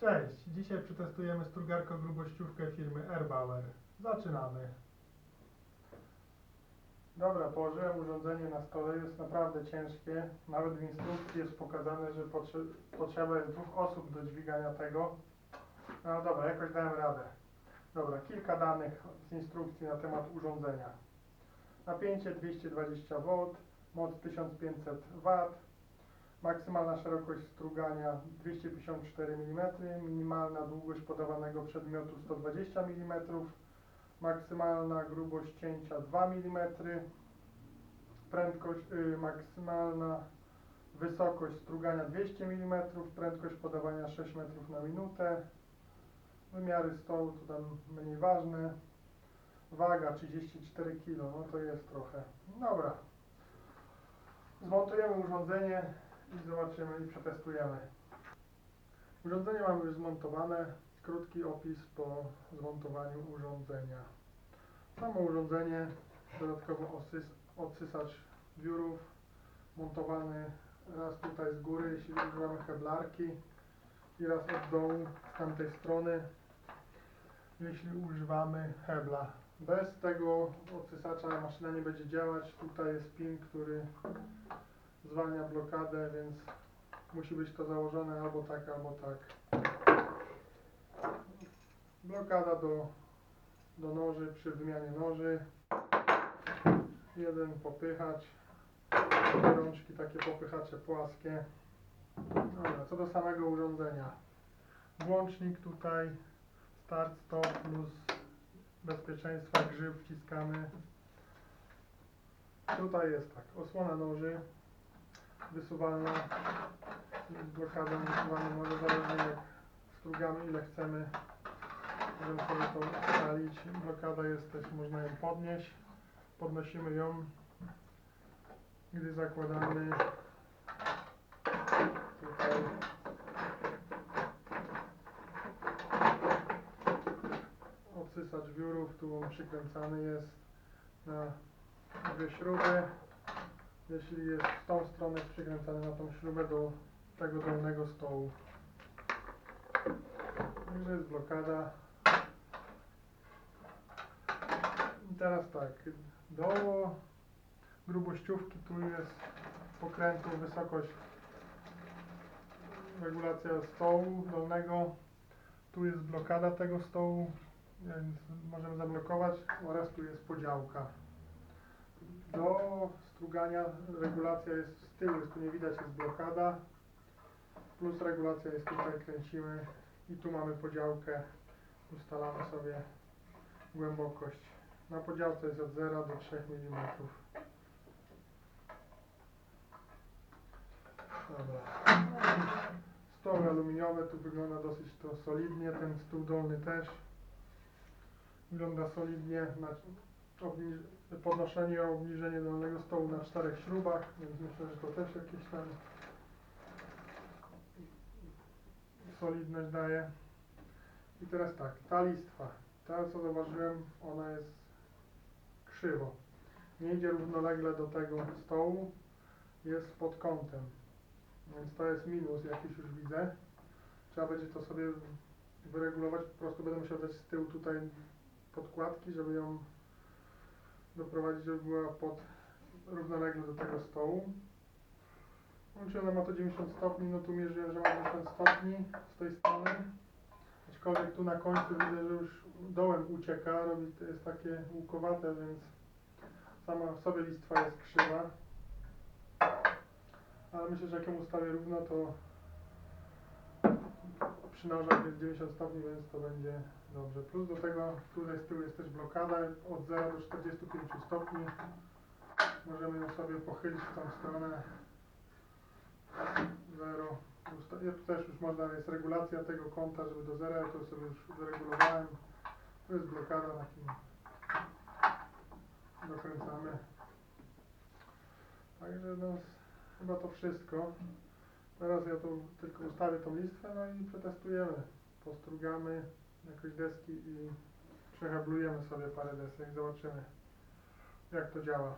Cześć, dzisiaj przetestujemy strugarko-grubościówkę firmy Airbauer. Zaczynamy. Dobra, położyłem urządzenie na stole, jest naprawdę ciężkie. Nawet w instrukcji jest pokazane, że potrze- potrzeba jest dwóch osób do dźwigania tego. No dobra, jakoś dałem radę. Dobra, kilka danych z instrukcji na temat urządzenia. Napięcie 220V, moc 1500 W, maksymalna szerokość strugania 254 mm, minimalna długość podawanego przedmiotu 120 mm, maksymalna grubość cięcia 2 mm, prędkość, y, maksymalna wysokość strugania 200 mm, prędkość podawania 6 metrów na minutę, wymiary stołu to tam mniej ważne, waga 34 kg, no to jest trochę. Dobra, zmontujemy urządzenie i zobaczymy i przetestujemy. Urządzenie mamy już zmontowane. Krótki opis po zmontowaniu urządzenia. Samo urządzenie, dodatkowo odsysacz wiórów, montowany raz tutaj z góry, jeśli używamy heblarki i raz od dołu z tamtej strony, jeśli używamy hebla. Bez tego odsysacza maszyna nie będzie działać. Tutaj jest pin, który zwalnia blokadę, więc musi być to założone albo tak, albo tak. Blokada do, do noży przy wymianie noży. Jeden popychacz. Rączki takie popychacze płaskie. Dobra, co do samego urządzenia. Włącznik tutaj, start, stop plus bezpieczeństwa, grzyb wciskamy. Tutaj jest tak, osłona noży, wysuwalna, blokada wysuwalna, może zależnie jak strugamy ile chcemy, możemy sobie to ustalić. Blokada jest też, można ją podnieść, podnosimy ją, gdy zakładamy tutaj odsysacz wiórów, tu on przykręcany jest na dwie śruby. Jeśli jest w tą stronę przykręcany na tą śrubę do tego dolnego stołu. Także jest blokada. I teraz tak, do grubościówki tu jest pokrętu wysokość regulacja stołu dolnego. Tu jest blokada tego stołu, więc możemy zablokować oraz tu jest podziałka. Do strugania regulacja jest z tyłu, jest tu nie widać, jest blokada. Plus regulacja jest tutaj, kręcimy i tu mamy podziałkę. Ustalamy sobie głębokość. Na podziałce jest od 0 do 3 mm. Dobra. Stoły aluminiowe, tu wygląda dosyć to solidnie, ten stół dolny też wygląda solidnie. Podnoszenie i obniżenie dolnego stołu na czterech śrubach, więc myślę, że to też jakieś tam solidność daje. I teraz tak, ta listwa, ta co zauważyłem, ona jest krzywo. Nie idzie równolegle do tego stołu, jest pod kątem. Więc to jest minus jakiś już widzę. Trzeba będzie to sobie wyregulować, po prostu będę musiał dać z tyłu tutaj podkładki, żeby ją doprowadzić, żeby była pod równolegle do tego stołu. Łącznie ona ma to 90 stopni, no tu mierzyłem, że ma 90 stopni z tej strony. Aczkolwiek tu na końcu widzę, że już dołem ucieka, robi, to jest takie łukowate, więc sama w sobie listwa jest krzywa. Ale myślę, że jak ją ustawię równo, to przy nożach jest 90 stopni, więc to będzie dobrze. Plus do tego tutaj z tyłu jest też blokada od 0 do 45 stopni. Możemy ją sobie pochylić w tą stronę. 0. Usta- ja Tu też już można, jest regulacja tego kąta, żeby do zera, ja to sobie już wyregulowałem. Tu jest blokada takim. Dokręcamy. Także no, chyba to wszystko. Teraz ja tu tylko ustawię tą listwę, no i przetestujemy. Postrugamy jakoś deski i przehablujemy sobie parę desek, zobaczymy jak to działa.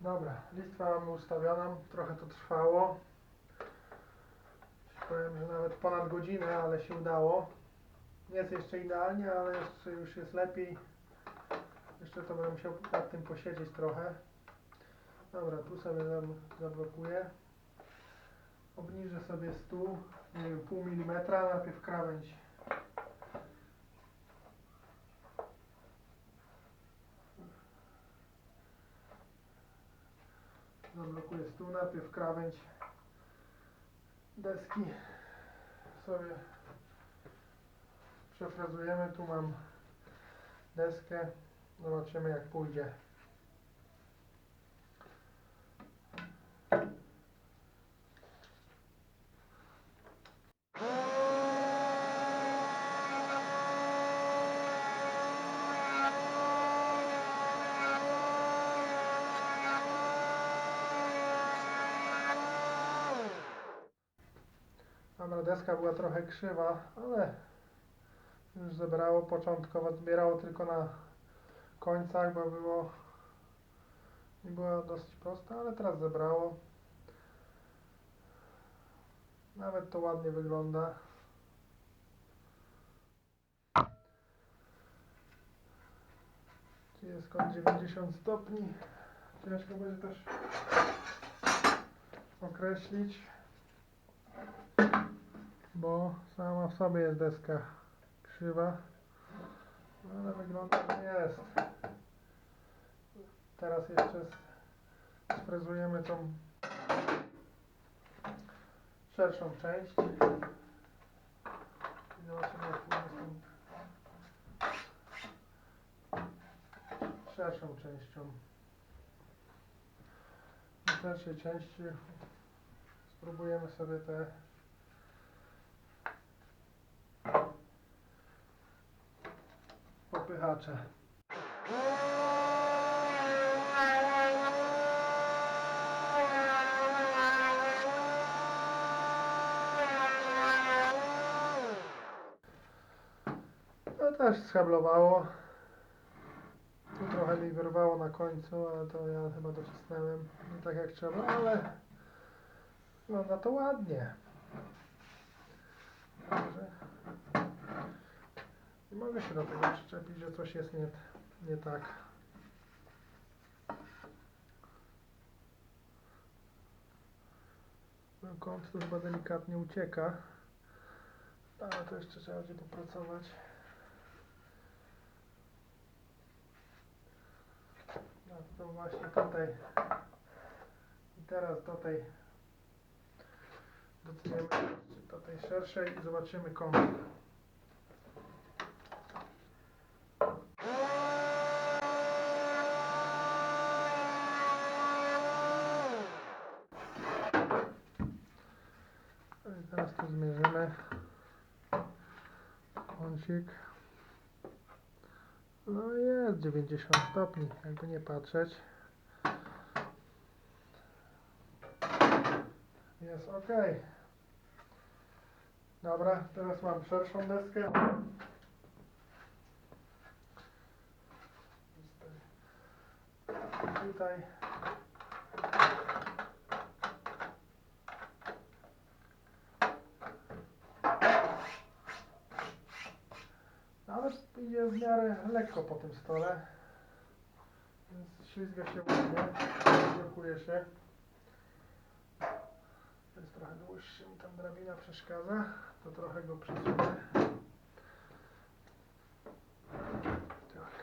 Dobra, listwę mamy ustawioną, trochę to trwało. Powiem, że nawet ponad godzinę, ale się udało. Nie jest jeszcze idealnie, ale jeszcze już jest lepiej. Jeszcze to będę musiał nad tym posiedzieć trochę. Dobra, tu sobie zab- zablokuję. Obniżę sobie stół, nie wiem, pół milimetra, najpierw krawędź. Zablokuję stół, najpierw krawędź deski sobie przefrazujemy. Tu mam deskę. Zobaczymy jak pójdzie. Deska była trochę krzywa, ale już zebrało. Początkowo zbierało tylko na końcach, bo było i była dosyć prosta, ale teraz zebrało. Nawet to ładnie wygląda. Tu jest kąt 90 stopni. Ciężko będzie też określić bo sama w sobie jest deska krzywa, ale wygląda, że jest. Teraz jeszcze s- sfrezujemy tą szerszą część. Zobaczymy jak z tą szerszą częścią. W szerszej części spróbujemy sobie te popychacze. To też schablowało. Tu trochę mi wyrwało na końcu, ale to ja chyba docisnąłem nie tak jak trzeba, ale wygląda to ładnie. Nie mogę się do tego przyczepić, że coś jest nie, nie tak. No, kąt tu chyba delikatnie ucieka. Ale to jeszcze trzeba będzie popracować. No to właśnie tutaj. I teraz do tej doceniamy do tej szerszej i zobaczymy kąt. I teraz tu zmierzymy kącik. No jest 90 stopni, jakby nie patrzeć. Jest ok. Dobra, teraz mam szerszą deskę. Tutaj. Ale idzie w miarę lekko po tym stole. Więc ślizga się ładnie, blokuje się. Jest trochę dłuższy, tam drabina przeszkadza, to trochę go przesunę. Tak.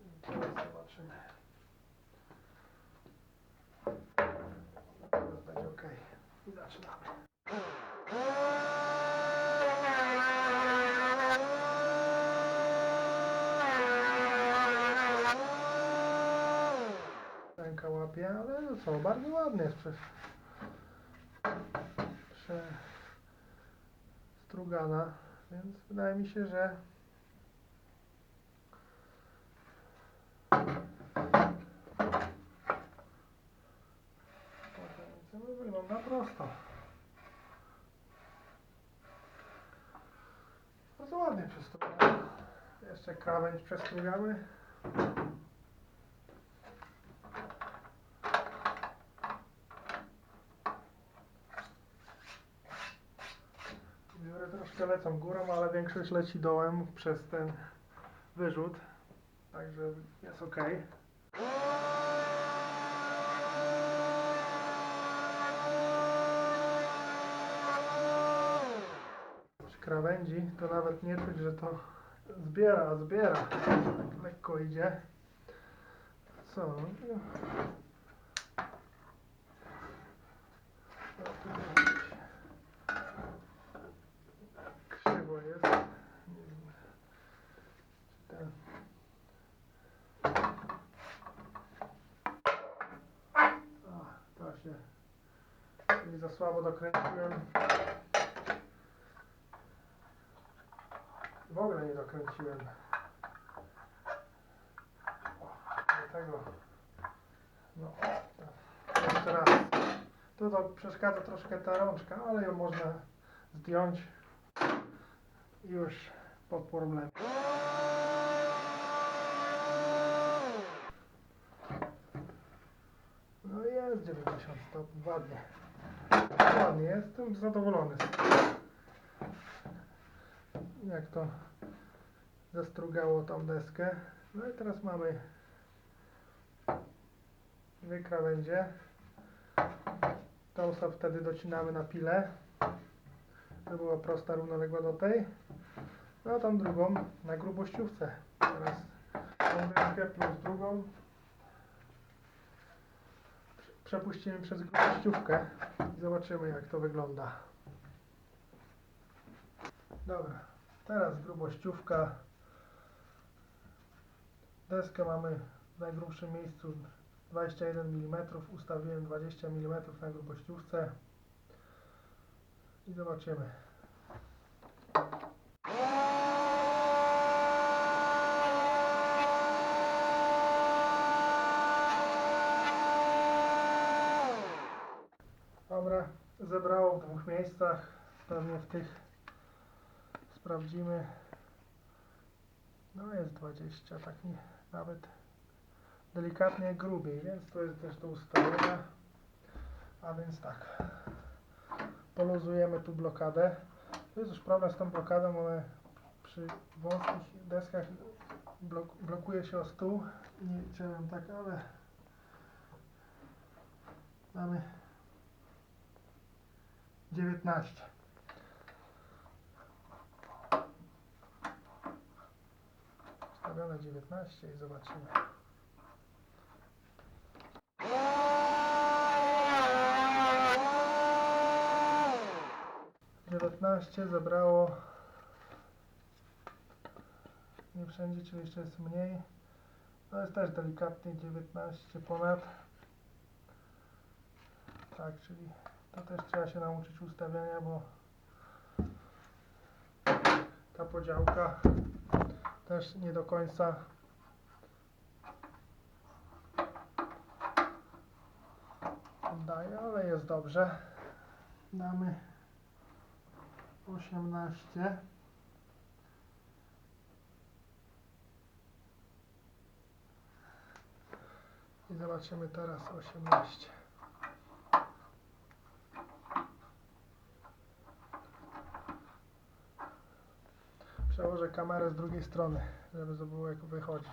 I teraz zobaczymy. Teraz będzie ok. I zaczynamy. Ręka łapie, ale no co, bardzo ładnie jest przez prze strugana, więc wydaje mi się, że wygląda prosto. Bardzo ładnie przestrugane. Jeszcze krawędź przestrugamy. Troszkę lecą górą, ale większość leci dołem przez ten wyrzut. Także jest ok. Przy krawędzi to nawet nie czuć, że to zbiera, zbiera. Tak lekko idzie. Co tu robić? Krzywo jest. Nie wiem. Czy ten... A, to się... Nie za słabo dokręciłem. W ogóle nie dokręciłem. O, Dlatego. No, to jeszcze raz. Tu to przeszkadza troszkę ta rączka, ale ją można zdjąć i już po problemie. No jest 90 stopni, ładnie. Ładnie, jestem zadowolony. Jak to zastrugało tą deskę. No i teraz mamy dwie krawędzie. Tą wtedy docinamy na pilę. To była prosta, równoległa do tej. No a tą drugą na grubościówce. Teraz tą deskę plus drugą przepuścimy przez grubościówkę i zobaczymy jak to wygląda. Dobra, teraz grubościówka. Deskę mamy w najgrubszym miejscu 21 mm, ustawiłem 20 mm na grubościówce i zobaczymy. Dobra, dwóch miejscach, pewnie w tych sprawdzimy. No jest 20, tak nie, nawet delikatnie grubiej, więc to jest też do ustalenia. A więc tak, poluzujemy tu blokadę. To jest już problem z tą blokadą, ale przy wąskich deskach blok, blokuje się o stół. Nie chciałem tak, ale mamy 19. Stawione 19 i zobaczymy. Dziewiętnaście zebrało nie wszędzie, czyli jeszcze jest mniej. To jest też delikatnie 19 ponad. Tak, czyli to też trzeba się nauczyć ustawiania, bo ta podziałka też nie do końca oddaje, ale jest dobrze. Damy 18. I zobaczymy teraz 18. Przełożę kamerę z drugiej strony, żeby to jak wychodzi.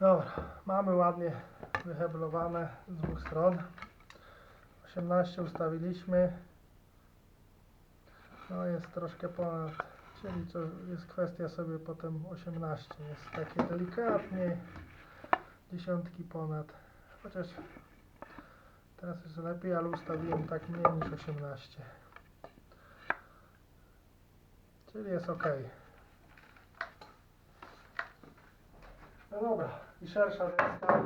Dobra, mamy ładnie wyheblowane z dwóch stron. 18 ustawiliśmy. No jest troszkę ponad, czyli to jest kwestia sobie potem 18. Jest takie delikatnie dziesiątki ponad. Chociaż teraz jest lepiej, ale ustawiłem tak mniej niż 18. Czyli jest ok. No dobra, i szersza deska.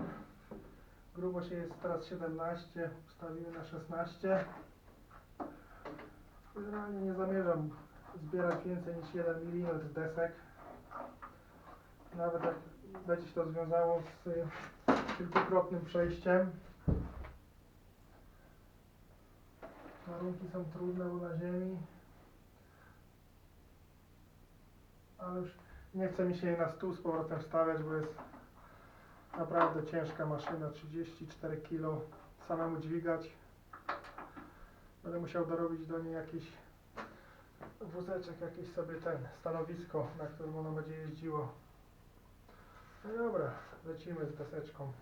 Grubość jest teraz 17, ustawimy na 16. Generalnie nie zamierzam zbierać więcej niż 1 mm desek. Nawet jak będzie się to związało z kilkukrotnym przejściem. Warunki są trudne, bo na ziemi. Ale już nie chce mi się jej na stół z powrotem wstawiać, bo jest naprawdę ciężka maszyna, 34 kg samemu dźwigać. Będę musiał dorobić do niej jakiś wózeczek, jakieś sobie ten, stanowisko, na którym ono będzie jeździło. No dobra, lecimy z deseczką.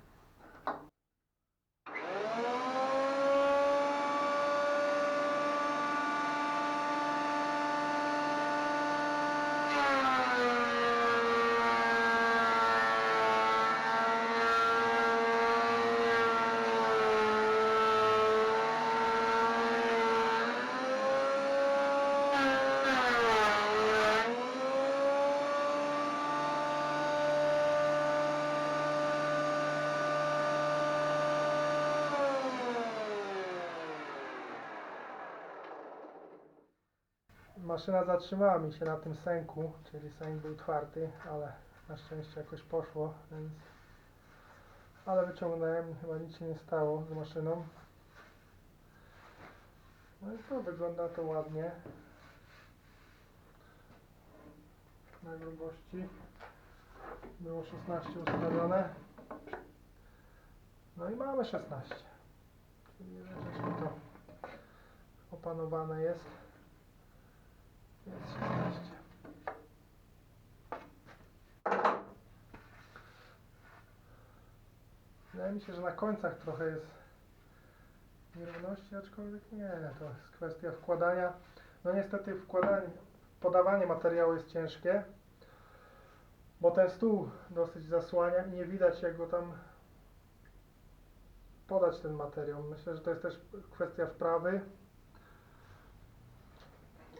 Maszyna zatrzymała mi się na tym sęku, czyli sęk był otwarty, ale na szczęście jakoś poszło, więc... Ale wyciągnąłem chyba nic się nie stało z maszyną. No i to wygląda to ładnie. Na grubości było 16 ustawione. No i mamy 16. Czyli żeśmy to opanowane jest. Jest 16. Wydaje mi się, że na końcach trochę jest nierówności, aczkolwiek nie, to jest kwestia wkładania. No niestety wkładanie, podawanie materiału jest ciężkie, bo ten stół dosyć zasłania i nie widać jak go tam podać ten materiał. Myślę, że to jest też kwestia wprawy,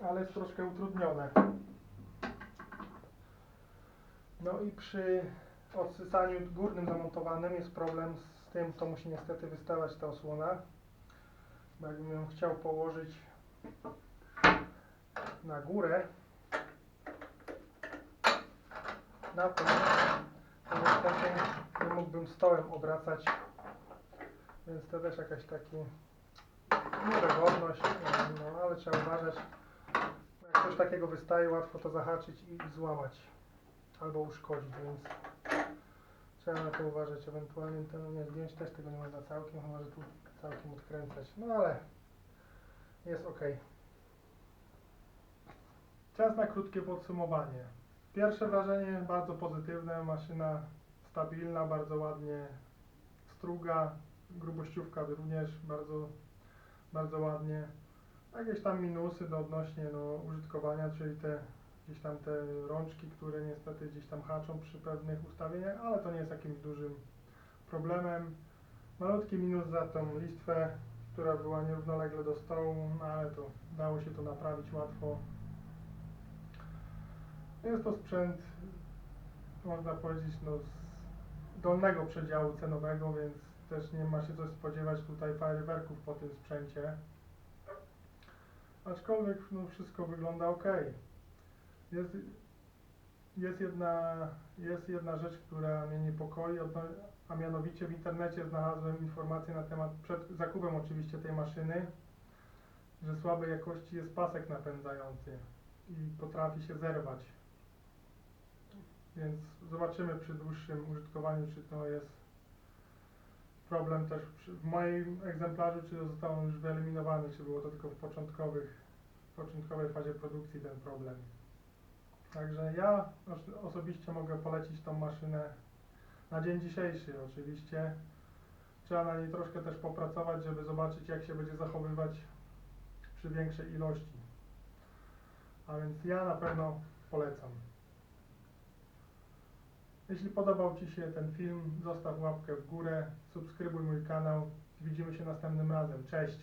ale jest troszkę utrudnione. No i przy odsysaniu górnym zamontowanym jest problem z tym, to musi niestety wystawać ta osłona. Bo jakbym ją chciał położyć na górę, na to, to niestety nie mógłbym stołem obracać, więc to też jakaś taki niedogodność, no ale trzeba uważać. Coś takiego wystaje, łatwo to zahaczyć i złamać albo uszkodzić, więc trzeba na to uważać. Ewentualnie to nie zdjąć też tego nie można całkiem, chyba że tu całkiem odkręcać. No ale jest ok. Czas na krótkie podsumowanie. Pierwsze wrażenie bardzo pozytywne, maszyna stabilna, bardzo ładnie struga, grubościówka również bardzo, bardzo ładnie. Jakieś tam minusy do odnośnie no, użytkowania, czyli te gdzieś tam te rączki, które niestety gdzieś tam haczą przy pewnych ustawieniach, ale to nie jest jakimś dużym problemem. Malutki minus za tą listwę, która była nierównolegle do stołu, no ale to dało się to naprawić łatwo. Jest to sprzęt, można powiedzieć, no, z dolnego przedziału cenowego, więc też nie ma się co spodziewać tutaj fajerwerków po tym sprzęcie. Aczkolwiek no, wszystko wygląda ok. Jest, jest, jedna, jest jedna rzecz, która mnie niepokoi, a mianowicie w internecie znalazłem informację na temat, przed zakupem oczywiście tej maszyny, że słabej jakości jest pasek napędzający i potrafi się zerwać. Więc zobaczymy przy dłuższym użytkowaniu, czy to jest problem też w moim egzemplarzu, czy został on już wyeliminowany, czy było to tylko w początkowych, w początkowej fazie produkcji ten problem. Także ja os- osobiście mogę polecić tą maszynę na dzień dzisiejszy oczywiście. Trzeba na niej troszkę też popracować, żeby zobaczyć jak się będzie zachowywać przy większej ilości. A więc ja na pewno polecam. Jeśli podobał Ci się ten film, zostaw łapkę w górę, subskrybuj mój kanał. Widzimy się następnym razem. Cześć!